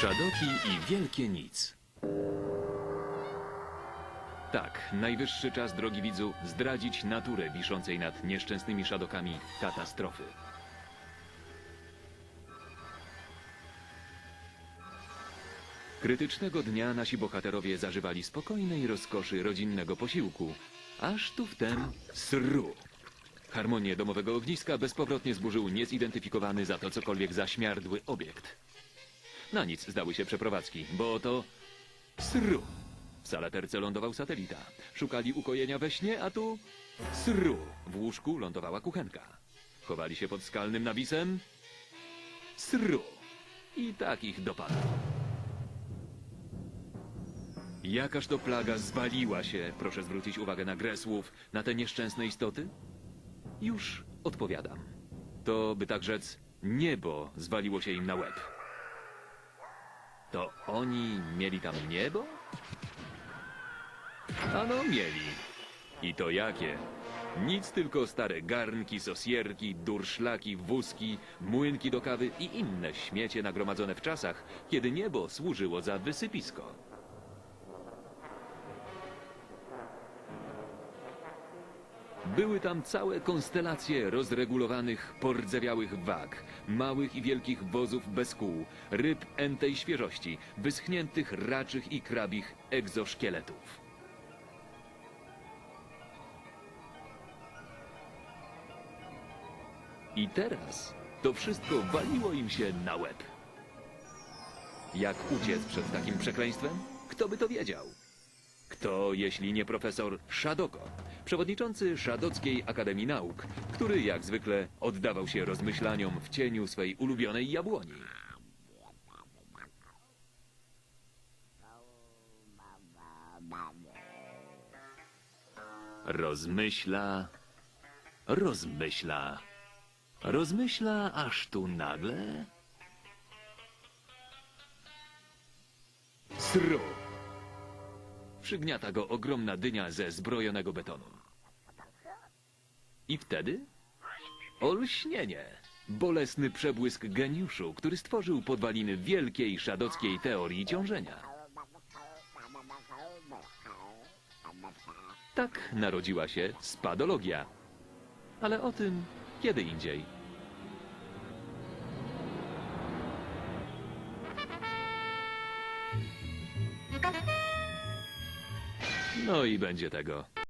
Szadoki i wielkie nic. Tak, najwyższy czas, drogi widzu, zdradzić naturę wiszącej nad nieszczęsnymi szadokami katastrofy. Krytycznego dnia nasi bohaterowie zażywali spokojnej rozkoszy rodzinnego posiłku, aż tu wtem sru. Harmonię domowego ogniska bezpowrotnie zburzył niezidentyfikowany za to cokolwiek zaśmiardły obiekt. Na nic zdały się przeprowadzki, bo oto sru. W salaterce lądował satelita. Szukali ukojenia we śnie, a tu sru. W łóżku lądowała kuchenka. Chowali się pod skalnym nawisem sru. I tak ich dopadł. Jakaż to plaga zwaliła się, proszę zwrócić uwagę na grę słów, na te nieszczęsne istoty? Już odpowiadam. To, by tak rzec, niebo zwaliło się im na łeb. To oni mieli tam niebo? Ano mieli. I to jakie? Nic tylko stare garnki, sosierki, durszlaki, wózki, młynki do kawy i inne śmiecie nagromadzone w czasach, kiedy niebo służyło za wysypisko. Były tam całe konstelacje rozregulowanych, pordzewiałych wag, małych i wielkich wozów bez kół, ryb entej świeżości, wyschniętych raczych i krabich egzoszkieletów. I teraz to wszystko waliło im się na łeb. Jak uciec przed takim przekleństwem? Kto by to wiedział? Kto, jeśli nie profesor Szadoko, przewodniczący Szadockiej Akademii Nauk, który jak zwykle oddawał się rozmyślaniom w cieniu swej ulubionej jabłoni. Rozmyśla, rozmyśla, rozmyśla, aż tu nagle... Sru! Przygniata go ogromna dynia ze zbrojonego betonu. I wtedy? Olśnienie! Bolesny przebłysk geniuszu, który stworzył podwaliny wielkiej szadockiej teorii ciążenia. Tak narodziła się spadologia. Ale o tym kiedy indziej. No i będzie tego.